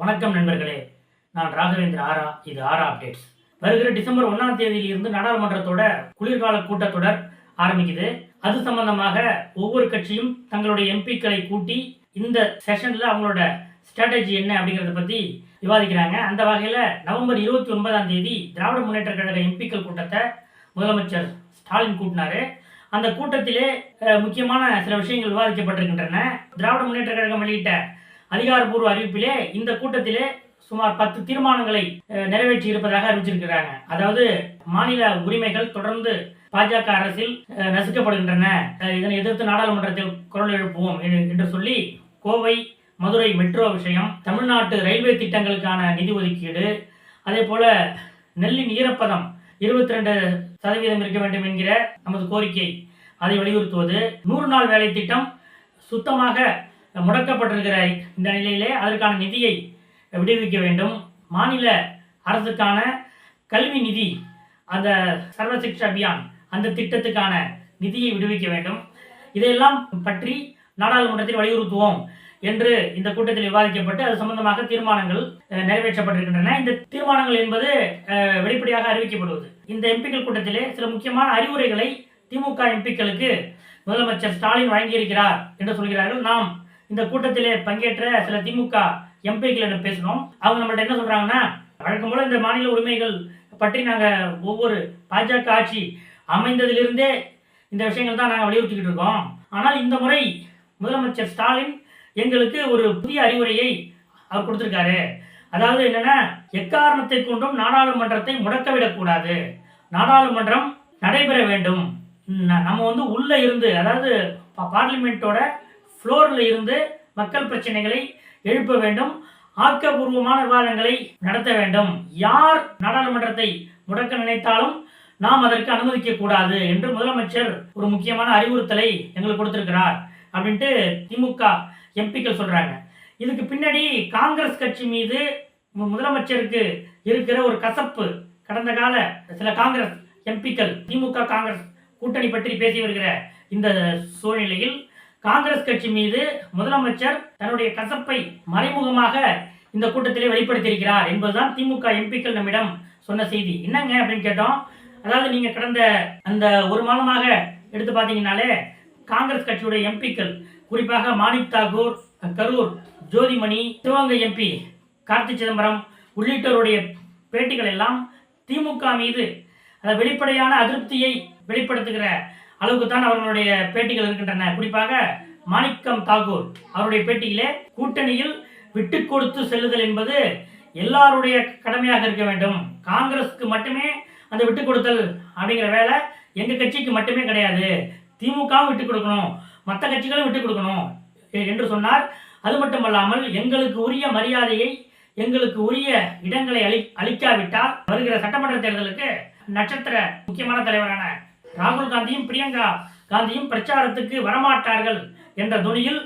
வணக்கம் நண்பர்களே. நான் ராகவேந்திர ஆரா இது ஆரா அப்டேட்ஸ். வருகிற டிசம்பர் ஒன்றாம் தேதியிலிருந்து நாடாளுமன்றத்தோட குளிர்கால கூட்டத்தொடர் ஆரம்பிக்குது. அது சம்பந்தமாக ஒவ்வொரு கட்சியும் தங்களுடைய எம்பிக்களை கூட்டி இந்த செஷன்ல அவங்களோட ஸ்ட்ராட்டஜி என்ன அப்படிங்கறத பத்தி விவாதிக்கிறாங்க. அந்த வகையில நவம்பர் இருபத்தி ஒன்பதாம் தேதி திராவிட முன்னேற்ற கழக எம்பிக்கள் கூட்டத்தை முதலமைச்சர் ஸ்டாலின் கூட்டினாரு. அந்த கூட்டத்திலே முக்கியமான சில விஷயங்கள் விவாதிக்கப்பட்டிருக்கின்றன. திராவிட முன்னேற்ற கழகம் வெளியிட்ட அதிகாரப்பூர்வ அறிவிப்பிலே இந்த கூட்டத்திலே சுமார் பத்து தீர்மானங்களை நிறைவேற்றி இருப்பதாக அறிவிச்சிருக்கிறாங்க. அதாவது மாநில உரிமைகள் தொடர்ந்து பாஜக அரசில் நசுக்கப்படுகின்றன. இதனை எதிர்த்து நாடாளுமன்றத்தில் குரல் எழுப்புவோம் என்று- என்று சொல்லி கோவை மதுரை மெட்ரோ விஷயம் தமிழ்நாட்டு ரயில்வே திட்டங்களுக்கான நிதி ஒதுக்கீடு அதே போல நெல்லின் ஈரப்பதம் இருபத்தி ரெண்டு சதவீதம் இருக்க வேண்டும் என்கிற நமது கோரிக்கை அதை வலியுறுத்துவது நூறு நாள் வேலை திட்டம் சுத்தமாக முடக்கப்பட்டிருக்கிற இந்த நிலையிலே அதற்கான நிதியை விடுவிக்க வேண்டும். மாநில அரசுக்கான கல்வி நிதி அந்த சர்வசிக்ஷ அபியான் அந்த திட்டத்துக்கான நிதியை விடுவிக்க வேண்டும். இதையெல்லாம் பற்றி நாடாளுமன்றத்தில் வலியுறுத்துவோம் என்று இந்த கூட்டத்தில் விவாதிக்கப்பட்டு அது சம்பந்தமாக தீர்மானங்கள் அஹ், நிறைவேற்றப்பட்டிருக்கின்றன. இந்த தீர்மானங்கள் என்பது அஹ், வெளிப்படையாக அறிவிக்கப்படுவது. இந்த எம்பிக்கள் கூட்டத்திலே சில முக்கியமான அறிவுரைகளை திமுக எம்பிக்களுக்கு முதலமைச்சர் ஸ்டாலின் வழங்கியிருக்கிறார் என்று சொல்கிறார்கள். நாம் இந்த கூட்டத்திலே பங்கேற்ற சில திமுக எம்பிக்களிடம் பேசணும். அவங்க நம்மள்ட்ட என்ன சொல்றாங்கன்னா வழக்கம் போல இந்த மாநில உரிமைகள் பற்றி நாங்கள் ஒவ்வொரு பாஜக ஆட்சி அமைந்ததிலிருந்தே இந்த விஷயங்கள் தான் நாங்கள் வலியுறுத்திக்கிட்டு இருக்கோம். ஆனால் இந்த முறை முதலமைச்சர் ஸ்டாலின் எங்களுக்கு ஒரு புதிய அறிவுரையை அவர் கொடுத்திருக்காரு. அதாவது என்னன்னா எக்காரணத்தை கொண்டும் நாடாளுமன்றத்தை முடக்கவிடக்கூடாது நாடாளுமன்றம் நடைபெற வேண்டும். நம்ம வந்து உள்ள இருந்து அதாவது பார்லிமெண்ட்டோட ஃப்ளோரில் இருந்து மக்கள் பிரச்சனைகளை எழுப்ப வேண்டும். ஆக்கப்பூர்வமான விவாதங்களை நடத்த வேண்டும். யார் நாடாளுமன்றத்தை முடக்க நினைத்தாலும் நாம் அதற்கு அனுமதிக்க கூடாது என்று முதலமைச்சர் ஒரு முக்கியமான அறிவுறுத்தலை எங்களுக்கு கொடுத்திருக்கிறார் அப்படின்ட்டு திமுக எம்பிக்கள் சொல்றாங்க. இதுக்கு பின்னாடி காங்கிரஸ் கட்சி மீது மு- முதலமைச்சருக்கு இருக்கிற ஒரு கசப்பு கடந்த கால சில காங்கிரஸ் எம்பிக்கள் திமுக காங்கிரஸ் கூட்டணி பற்றி பேசி வருகிற இந்த சூழ்நிலையில் காங்கிரஸ் கட்சி மீது முதலமைச்சர் தன்னுடைய கசப்பை மறைமுகமாக இந்த கூட்டத்திலே வெளிப்படுத்தியிருக்கிறார் என்பதுதான் திமுக எம்பிக்கள் நம்மிடம் சொன்ன செய்தி. என்னங்க அப்படின்னு கேட்டோம். அதாவது நீங்க கடந்த அந்த ஒரு மாதமாக எடுத்து பார்த்தீங்கன்னாலே காங்கிரஸ் கட்சியுடைய எம்பிக்கள் குறிப்பாக மாணிக் தாகூர் கரூர் ஜோதிமணி சிவகங்கை எம்பி கார்த்தி சிதம்பரம் உள்ளிட்டோருடைய பேட்டிகள் எல்லாம் திமுக மீது அஹ், வெளிப்படையான அதிருப்தியை வெளிப்படுத்துகிற அளவுக்கு தான் அவர்களுடைய பேட்டிகள் இருக்கின்றன. குறிப்பாக மாணிக்கம் தாகூர் அவருடைய பேட்டியிலே கூட்டணியில் விட்டு கொடுத்து செல்லுதல் என்பது எல்லாருடைய கடமையாக இருக்க வேண்டும். காங்கிரஸுக்கு மட்டுமே அந்த விட்டு கொடுத்தல் அப்படிங்கிற வேலை எங்க கட்சிக்கு மட்டுமே கிடையாது. திமுகவும் விட்டு கொடுக்கணும். மற்ற கட்சிகளும் விட்டு கொடுக்கணும் என்று சொன்னார். அது மட்டுமல்லாமல் எங்களுக்கு உரிய மரியாதையை எங்களுக்கு உரிய இடங்களை அளி அளிக்காவிட்டால் வருகிற சட்டமன்ற தேர்தலுக்கு நட்சத்திர முக்கியமான தலைவரான ராகுல் காந்தியும் பிரியங்கா காந்தியும் பிரச்சாரத்துக்கு வரமாட்டார்கள் என்ற துணியில்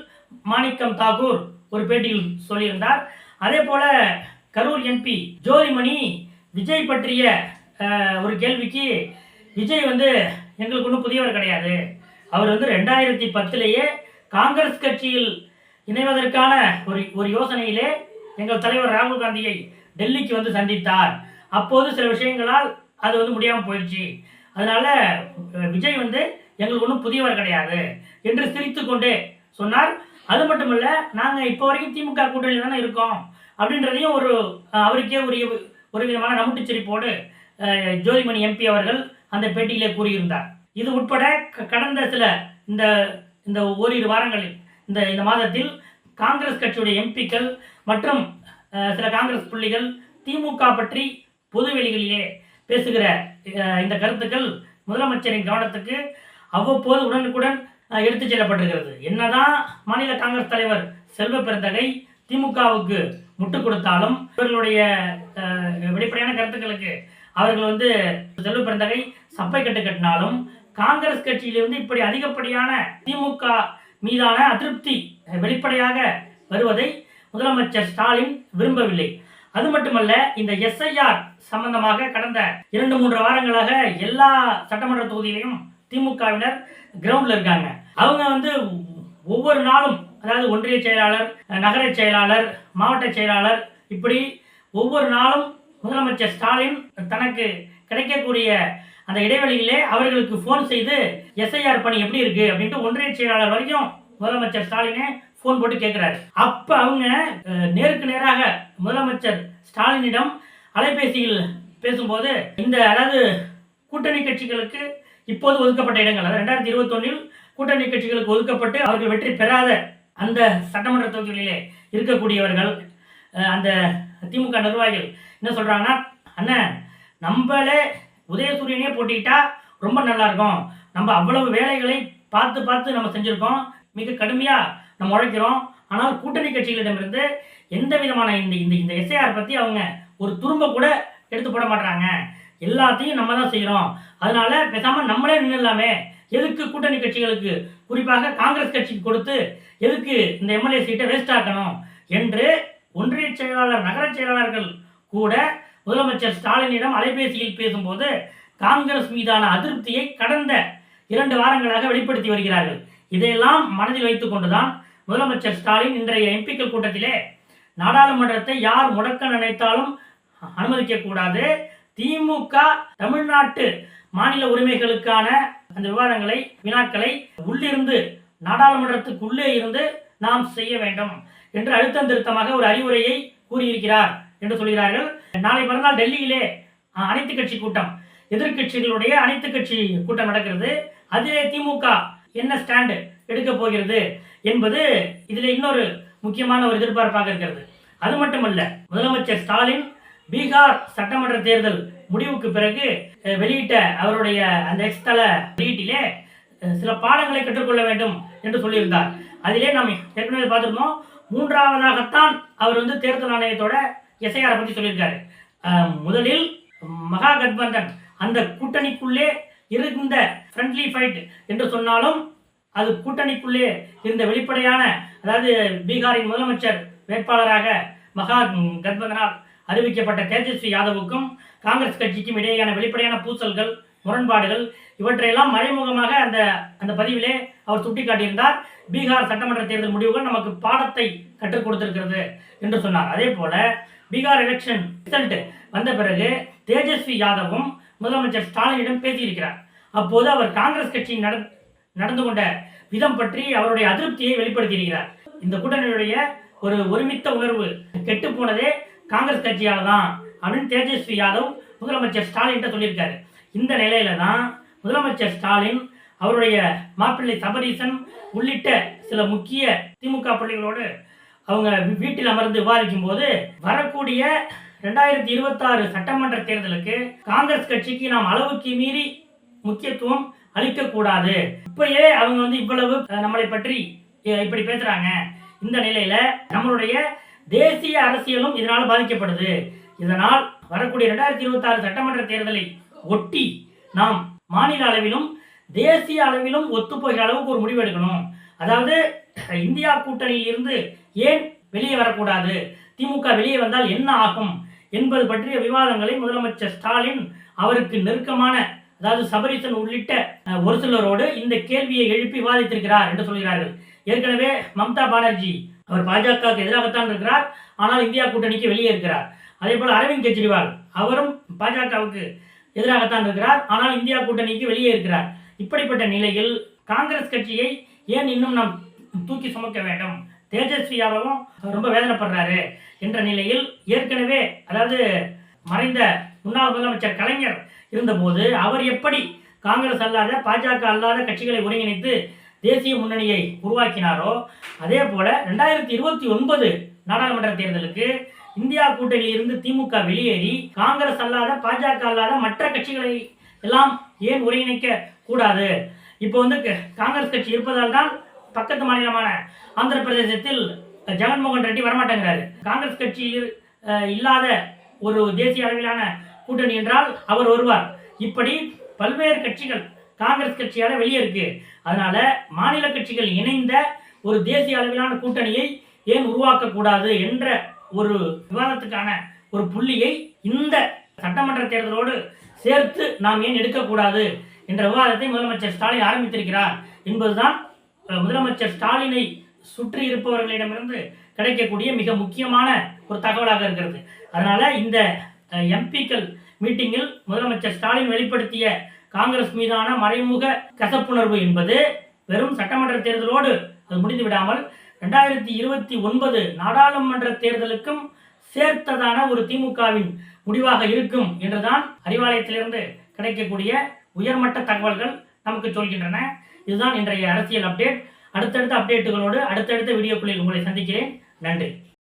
மாணிக்கம் தாக்கூர் ஒரு பேட்டியில் சொல்லியிருந்தார். அதே போல கரூர் எம்பி ஜோதிமணி விஜய் பற்றிய ஒரு கேள்விக்கு விஜய் வந்து எங்களுக்கு ஒன்றும் புதியவர் கிடையாது. அவர் வந்து ரெண்டாயிரத்தி பத்திலேயே காங்கிரஸ் கட்சியில் இணைவதற்கான ஒரு ஒரு யோசனையிலே எங்கள் தலைவர் ராகுல் காந்தியை டெல்லிக்கு வந்து சந்தித்தார். அப்போது சில விஷயங்களால் அது வந்து முடியாமல் போயிடுச்சு. அதனால் விஜய் வந்து எங்களுக்கு ஒன்றும் புதியவர் கிடையாது என்று சிரித்து கொண்டே சொன்னார். அது மட்டுமல்ல நாங்கள் இப்போ வரைக்கும் திமுக கூட்டணியில் தானே இருக்கோம் அப்படின்றதையும் ஒரு அவருக்கே உரிய ஒரு விதமான நமுட்டுச் சிரிப்போடு ஜோதிமணி எம்பி அவர்கள் அந்த பேட்டியிலே கூறியிருந்தார். இது உட்பட க- கடந்த சில இந்த இந்த ஓரிரு வாரங்களில் இந்த இந்த மாதத்தில் காங்கிரஸ் கட்சியுடைய எம்பிக்கள் மற்றும் சில காங்கிரஸ் புள்ளிகள் திமுக பற்றி பொதுவெளிகளிலே பேசுகிற இந்த கருத்துக்கள் முதலமைச்சரின் கவனத்துக்கு அவ்வப்போது உடனுக்குடன் அஹ், எடுத்துச் செல்லப்பட்டிருக்கிறது. என்னதான் மாநில காங்கிரஸ் தலைவர் செல்வ பெருந்தகை திமுகவுக்கு முட்டு கொடுத்தாலும் இவர்களுடைய அஹ், வெளிப்படையான கருத்துக்களுக்கு அவர்கள் வந்து செல்வ பெருந்தகை சப்பை கட்டு கட்டினாலும் காங்கிரஸ் கட்சியிலிருந்து இப்படி அதிகப்படியான திமுக மீதான அதிருப்தி அஹ், வெளிப்படையாக வருவதை முதலமைச்சர் ஸ்டாலின் விரும்பவில்லை. அது மட்டுமல்ல இந்த எஸ்ஐஆர் சம்பந்தமாக கடந்த இரண்டு மூன்று வாரங்களாக எல்லா சட்டமன்ற தொகுதியிலையும் திமுகவினர் கிரவுண்ட்ல இருக்காங்க. அவங்க வந்து ஒவ்வொரு நாளும் அதாவது ஒன்றிய செயலாளர் நகர செயலாளர் மாவட்ட செயலாளர் இப்படி ஒவ்வொரு நாளும் முதலமைச்சர் ஸ்டாலின் தனக்கு கிடைக்கக்கூடிய அந்த இடைவெளியிலே அவர்களுக்கு ஃபோன் செய்து எஸ்ஐஆர் பணி எப்படி இருக்கு அப்படின்ட்டு ஒன்றிய செயலாளர் வரைக்கும் முதலமைச்சர் ஸ்டாலினே ஃபோன் போட்டு கேட்குறாரு அப்ப அவங்க நேருக்கு நேராக முதலமைச்சர் ஸ்டாலினிடம் அலைபேசியில் பேசும்போது இந்த அதாவது கூட்டணி கட்சிகளுக்கு இப்போது ஒதுக்கப்பட்ட இடங்கள் அதாவது ரெண்டாயிரத்தி இருபத்தொன்னில் கூட்டணி கட்சிகளுக்கு ஒதுக்கப்பட்டு அவர்கள் வெற்றி பெறாத அந்த சட்டமன்ற தொகுதிகளிலே இருக்கக்கூடியவர்கள் அந்த திமுக நிர்வாகிகள் என்ன சொல்றாங்கன்னா அண்ணன் நம்மளே உதயசூரியனே போட்டிக்கிட்டா ரொம்ப நல்லா இருக்கும். நம்ம அவ்வளவு வேலைகளை பார்த்து பார்த்து நம்ம செஞ்சிருக்கோம். மிக கடுமையாக நம்ம உழைக்கிறோம். ஆனால் கூட்டணி கட்சிகளிடமிருந்து எந்த விதமான இந்த இந்த இந்த எஸ்ஐஆர் பற்றி அவங்க ஒரு துரும்ப கூட எடுத்து போட மாட்டாங்க எல்லாத்தையும் நம்ம தான் செய்கிறோம் அதனால பேசாமல் நம்மளே நின்றுலாமே எதுக்கு கூட்டணி கட்சிகளுக்கு? குறிப்பாக காங்கிரஸ் கட்சிக்கு கொடுத்து எதுக்கு இந்த எம்எல்ஏ சீட்டை வேஸ்ட் ஆக்கணும்? என்று ஒன்றிய செயலாளர் நகர செயலாளர்கள் கூட முதலமைச்சர் ஸ்டாலினிடம் அலைபேசியில் பேசும்போது காங்கிரஸ் மீதான அதிருப்தியை கடந்த இரண்டு வாரங்களாக வெளிப்படுத்தி வருகிறார்கள். இதையெல்லாம் மனதில் வைத்துக் கொண்டுதான் முதலமைச்சர் ஸ்டாலின் இன்றைய எம்பிக்கள் கூட்டத்திலே நாடாளுமன்றத்தை யார் முடக்க நினைத்தாலும் அனுமதிக்க கூடாது திமுக தமிழ்நாட்டு மாநில உரிமைகளுக்கான அந்த விவாதங்களை வினாக்களை உள்ளிருந்து நாடாளுமன்றத்துக்குள்ளே இருந்து நாம் செய்ய வேண்டும் என்று அழுத்தம் திருத்தமாக ஒரு அறிவுரையை கூறியிருக்கிறார் என்று சொல்கிறார்கள். நாளை மறுநாள் டெல்லியிலே அஹ், அனைத்து கட்சி கூட்டம் எதிர்க்கட்சிகளுடைய அனைத்து கட்சி கூட்டம் நடக்கிறது. அதிலே திமுக என்ன ஸ்டாண்டு எடுக்க போகிறது? என்பது இதில் இன்னொரு முக்கியமான ஒரு எதிர்பார்ப்பாக இருக்கிறது. அது மட்டுமல்ல முதலமைச்சர் ஸ்டாலின் பீகார் சட்டமன்ற தேர்தல் முடிவுக்கு பிறகு வெளியிட்ட அவருடைய அந்த எக்ஸ்தல வெளியீட்டிலே சில பாடங்களை கற்றுக்கொள்ள வேண்டும் என்று சொல்லியிருந்தார். அதிலே நாம் ஏற்கனவே பார்த்துருந்தோம் மூன்றாவதாகத்தான் அவர் வந்து தேர்தல் ஆணையத்தோட எஸ்ஐஆரை பற்றி சொல்லியிருக்காரு. முதலில் மகா கட்பந்தன் அந்த கூட்டணிக்குள்ளே இருந்த ஃப்ரெண்ட்லி ஃபைட் என்று சொன்னாலும் அது கூட்டணிக்குள்ளே இருந்த வெளிப்படையான அதாவது பீகாரின் முதலமைச்சர் வேட்பாளராக மகா கட்பந்தனால் அறிவிக்கப்பட்ட தேஜஸ்வி யாதவுக்கும் காங்கிரஸ் கட்சிக்கும் இடையேயான வெளிப்படையான பூசல்கள் முரண்பாடுகள் இவற்றையெல்லாம் மறைமுகமாக அந்த அந்த பதிவிலே அவர் சுட்டிக்காட்டியிருந்தார். பீகார் சட்டமன்ற தேர்தல் முடிவுகள் நமக்கு பாடத்தை கற்றுக் கொடுத்திருக்கிறது என்று சொன்னார். அதே போல பீகார் எலெக்ஷன் ரிசல்ட் வந்த பிறகு தேஜஸ்வி யாதவும் முதலமைச்சர் ஸ்டாலினிடம் பேசியிருக்கிறார். அப்போது அவர் காங்கிரஸ் கட்சியின் நட நடந்து கொண்ட விதம் பற்றி அவருடைய அதிருப்தியை வெளிப்படுத்தியிருக்கிறார். இந்த கூட்டணியுடைய ஒரு ஒருமித்த உணர்வு கெட்டு போனதே காங்கிரஸ் கட்சியால் தான் அப்படின்னு தேஜஸ்வி யாதவ் முதலமைச்சர் ஸ்டாலின் சொல்லியிருக்காரு. இந்த நிலையில தான் முதலமைச்சர் ஸ்டாலின் அவருடைய மாப்பிள்ளை சபரீசன் உள்ளிட்ட சில முக்கிய திமுக பள்ளிகளோடு அவங்க வீட்டில் அமர்ந்து விவாதிக்கும் போது வரக்கூடிய ரெண்டாயிரத்தி இருபத்தாறு சட்டமன்ற தேர்தலுக்கு காங்கிரஸ் கட்சிக்கு நாம் அளவுக்கு மீறி முக்கியத்துவம் அளிக்கக்கூடாது இப்பயே அவங்க வந்து இவ்வளவு நம்மளை பற்றி இப்படி பேசுறாங்க. இந்த நிலையில நம்மளுடைய தேசிய அரசியலும் இதனால் பாதிக்கப்படுது. இதனால் வரக்கூடிய ரெண்டாயிரத்தி இருபத்தாறு சட்டமன்ற தேர்தலை ஒட்டி நாம் மாநில அளவிலும் தேசிய அளவிலும் ஒத்துப்போகிற அளவுக்கு ஒரு முடிவு எடுக்கணும். அதாவது இந்தியா கூட்டணியில் இருந்து ஏன் வெளியே வரக்கூடாது? திமுக வெளியே வந்தால் என்ன ஆகும்? என்பது பற்றிய விவாதங்களை முதலமைச்சர் ஸ்டாலின் அவருக்கு நெருக்கமான அதாவது சபரீசன் உள்ளிட்ட ஒரு சிலரோடு இந்த கேள்வியை எழுப்பி விவாதித்திருக்கிறார் என்று சொல்கிறார்கள். ஏற்கனவே மம்தா பானர்ஜி அவர் பாஜகவுக்கு எதிராகத்தான் இருக்கிறார் ஆனால் இந்தியா கூட்டணிக்கு வெளியே இருக்கிறார். அதே போல் அரவிந்த் கெஜ்ரிவால் அவரும் பாஜகவுக்கு எதிராகத்தான் இருக்கிறார் ஆனால் இந்தியா கூட்டணிக்கு வெளியே இருக்கிறார். இப்படிப்பட்ட நிலையில் காங்கிரஸ் கட்சியை ஏன் இன்னும் நாம் தூக்கி சுமக்க வேண்டும்? தேஜஸ்வி யாதவும் ரொம்ப வேதனைப்படுறாரு என்ற நிலையில் ஏற்கனவே அதாவது மறைந்த முன்னாள் முதலமைச்சர் கலைஞர் இருந்தபோது அவர் எப்படி காங்கிரஸ் அல்லாத பாஜக அல்லாத கட்சிகளை ஒருங்கிணைத்து தேசிய முன்னணியை உருவாக்கினாரோ அதே போல ரெண்டாயிரத்தி இருபத்தி ஒன்பது நாடாளுமன்ற தேர்தலுக்கு இந்தியா கூட்டணியில் இருந்து திமுக வெளியேறி காங்கிரஸ் அல்லாத பாஜக அல்லாத மற்ற கட்சிகளை எல்லாம் ஏன் ஒருங்கிணைக்க கூடாது? இப்போ வந்து க- காங்கிரஸ் கட்சி இருப்பதால் தான் பக்கத்து மாநிலமான ஆந்திர பிரதேசத்தில் ஜெகன்மோகன் ரெட்டி வரமாட்டேங்கிறாரு. காங்கிரஸ் கட்சியில் இல்லாத ஒரு தேசிய அளவிலான கூட்டணி என்றால் அவர் வருவார் இப்படி பல்வேறு கட்சிகள் காங்கிரஸ் கட்சியால வெளியே இருக்கு. அதனால மாநில கட்சிகள் இணைந்த ஒரு தேசிய அளவிலான கூட்டணியை ஏன் உருவாக்கக்கூடாது என்ற ஒரு விவாதத்துக்கான ஒரு புள்ளியை இந்த சட்டமன்ற தேர்தலோடு சேர்த்து நாம் ஏன் எடுக்கக்கூடாது என்ற விவாதத்தை முதலமைச்சர் ஸ்டாலின் ஆரம்பித்திருக்கிறார் என்பதுதான் முதலமைச்சர் ஸ்டாலினை சுற்றி இருப்பவர்களிடமிருந்து கிடைக்கக்கூடிய மிக முக்கியமான ஒரு தகவலாக இருக்கிறது. அதனால இந்த எம்பிக்கள் மீட்டிங்கில் முதலமைச்சர் ஸ்டாலின் வெளிப்படுத்திய காங்கிரஸ் மீதான மறைமுக கசப்புணர்வு என்பது வெறும் சட்டமன்ற தேர்தலோடு அது முடிந்து விடாமல் ரெண்டாயிரத்தி இருபத்தி ஒன்பது நாடாளுமன்ற தேர்தலுக்கும் சேர்த்ததான ஒரு திமுகவின் முடிவாக இருக்கும் என்றுதான் அறிவாலயத்திலிருந்து கிடைக்கக்கூடிய உயர்மட்ட தகவல்கள் நமக்கு சொல்கின்றன. இதுதான் இன்றைய அரசியல் அப்டேட். அடுத்தடுத்த அப்டேட்டுகளோடு அடுத்தடுத்த வீடியோக்களில் உங்களை சந்திக்கிறேன். நன்றி.